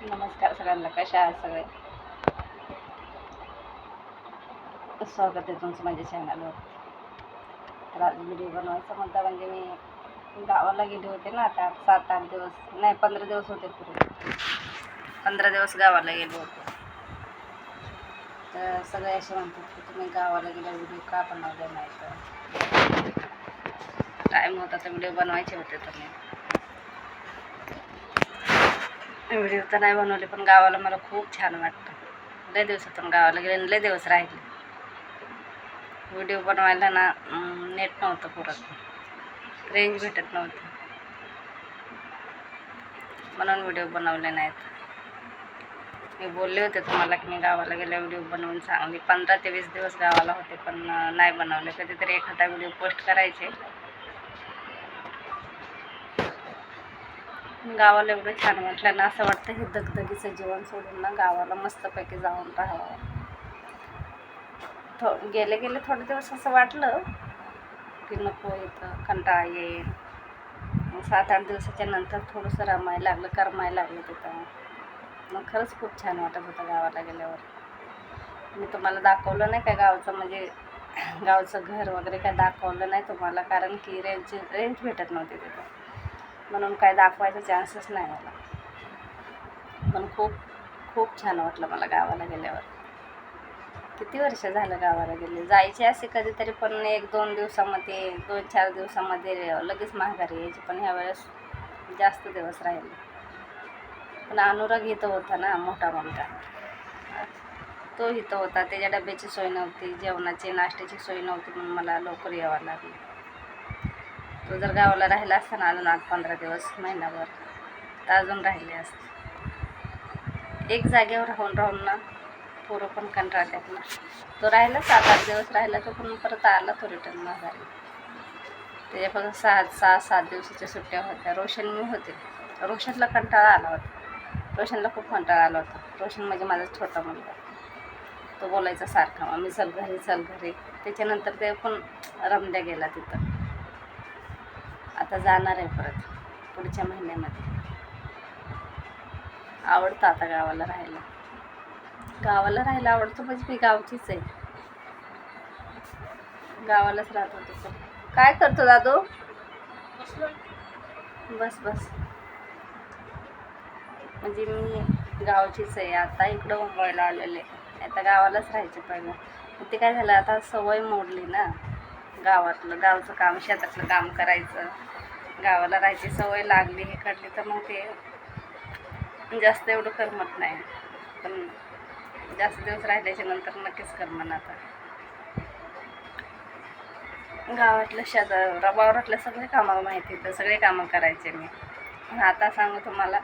नमस्कार सगळ्यांना कशा आहात सगळे? स्वागत आहे तुमचं माझ्या चॅनलवर तर आज व्हिडिओ बनवायचा मुद्दा म्हणजे मी गावाला गेले होते ना आता सात आठ दिवस नाही पंधरा दिवस होते पूर्वी पंधरा दिवस गावाला गेलो होतो. तर सगळे असे म्हणतात की तुम्ही गावाला गेला व्हिडिओ का बनवले नाही तर? टाईम होता तर व्हिडिओ बनवायचे होते तर मी व्हिडिओ तर नाही बनवले पण गावाला मला खूप छान वाटतं. लय दिवसातून गावाला गेले लय दिवस राहिले. व्हिडिओ बनवायला ना नेट नव्हतं पुरत. रेंज भेटत नव्हती. म्हणून व्हिडिओ बनवले नाहीत. मी बोलले होते तुम्हाला की मी गावाला गेल्या व्हिडिओ बनवून सांगली पंधरा ते वीस दिवस गावाला होते पण नाही बनवले. कधीतरी एखादा व्हिडिओ पोस्ट करायचे. गावाला एवढं छान वाटलं ना असं वाटतं हे दगदगीचं जीवन सोडून ना गावाला मस्तपैकी जाऊन राहावं. थो गेले गेले थोडे दिवस असं वाटलं की नको इथं कंटाळा येईल. सात आठ दिवसाच्या नंतर थोडंसं रमायला लागलं करमायला लागलं तिथं. मग खरंच खूप छान वाटत होतं गावाला गेल्यावर. मी तुम्हाला दाखवलं नाही काय गावचं म्हणजे गावचं घर वगैरे काय दाखवलं नाही तुम्हाला कारण की रेंज रेंज भेटत नव्हती तिथं. म्हणून काय दाखवायचा चान्सच नाही मला. पण खूप खूप छान वाटलं मला गावाला गेल्यावर. किती वर्ष झालं गावाला गेले? जायचे असे कधीतरी पण एक दोन दिवसामध्ये दोन चार दिवसामध्ये लगेच माघारी यायची पण ह्यावेळेस जास्त दिवस राहिले. पण अनुराग इथं होता ना मोठा मोठा तो इथं होता त्याच्या डब्याची सोय नव्हती जेवणाची नाश्त्याची सोय नव्हती म्हणून मला लवकर यावं लागलं. तो जर गावाला राहिला असता ना अजून आठ पंधरा दिवस महिनाभर तर अजून राहिले असते. एक जागेवर राहून राहून ना पोरं पण कंटाळतात ना. तो राहिला सात आठ दिवस राहिला तो पण परत आला तो रिटर्न माघारी. त्याच्यापासून सहा सहा सात दिवसाच्या सुट्ट्या होत्या. रोशन मी होते. रोशनला कंटाळा आला होता. रोशनला खूप कंटाळा आला होता. रोशन म्हणजे माझा छोटा मुलगा. तो बोलायचा सारखा मी चल घरी चल घरी. त्याच्यानंतर ते पण रमद्या गेला तिथं. आता जाणार आहे परत पुढच्या महिन्यामध्ये. आवडतं आता गावाला राहायला. गावाला राहायला आवडतं म्हणजे मी गावचीच आहे. गावालाच राहत होतो काय करतो दादू? बस बस. म्हणजे मी गावचीच आहे. आता इकडं मुंबईला आलेले. आता गावालाच राहायचे पहिलं. ते काय झालं आता सवय मोडली ना. गावातलं गावचं काम शेतातलं काम करायचं. गावाला राहायची सवय लागली हे काढली तर मग ते जास्त एवढं करमत नाही. पण जास्त दिवस राहिल्याच्या नंतर नक्कीच करमन आता. गावातलं शेजार वावरातल्या सगळे कामाला माहिती तर सगळे कामं करायचे मी. पण आता सांगू तुम्हाला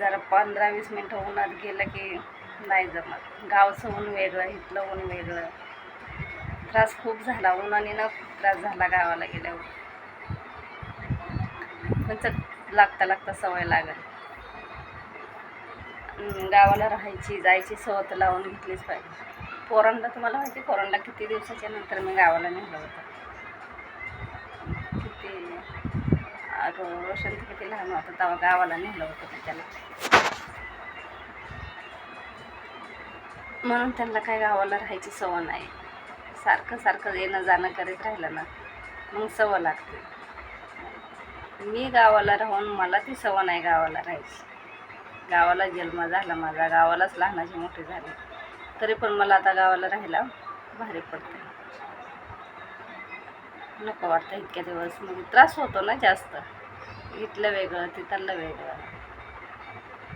जरा पंधरा वीस मिनटं उन्हात गेलं की नाही जमत. गावचं ऊन वेगळं इथलं ऊन वेगळं. त्रास खूप झाला उन्हाने ना खूप त्रास झाला गावाला गेल्यावर. पण लागता लागता सवय लागल. गावाला राहायची जायची सवत लावून घेतलीच पाहिजे. पोरांना तुम्हाला माहिती आहे, पोरांना किती दिवसाच्या नंतर मी गावाला नेलं होतं. किती रोशन किती लहान होतं तेव्हा गावाला नेलं होतं मी त्याला. म्हणून त्यांना काय गावाला राहायची सवय नाही. सारखं सारखं येणं जाणं करीत राहिलं ना मग सवय लागते. मी गावाला राहून मला ती सवय नाही गावाला राहायची. गावाला जन्म झाला माझा गावालाच लहानाची मोठी झाले. तरी पण मला आता गावाला राहायला भारी पडते नको वाटतं इतक्या दिवस म्हणजे त्रास होतो ना जास्त. इथलं वेगळं तिथलं वेगळं.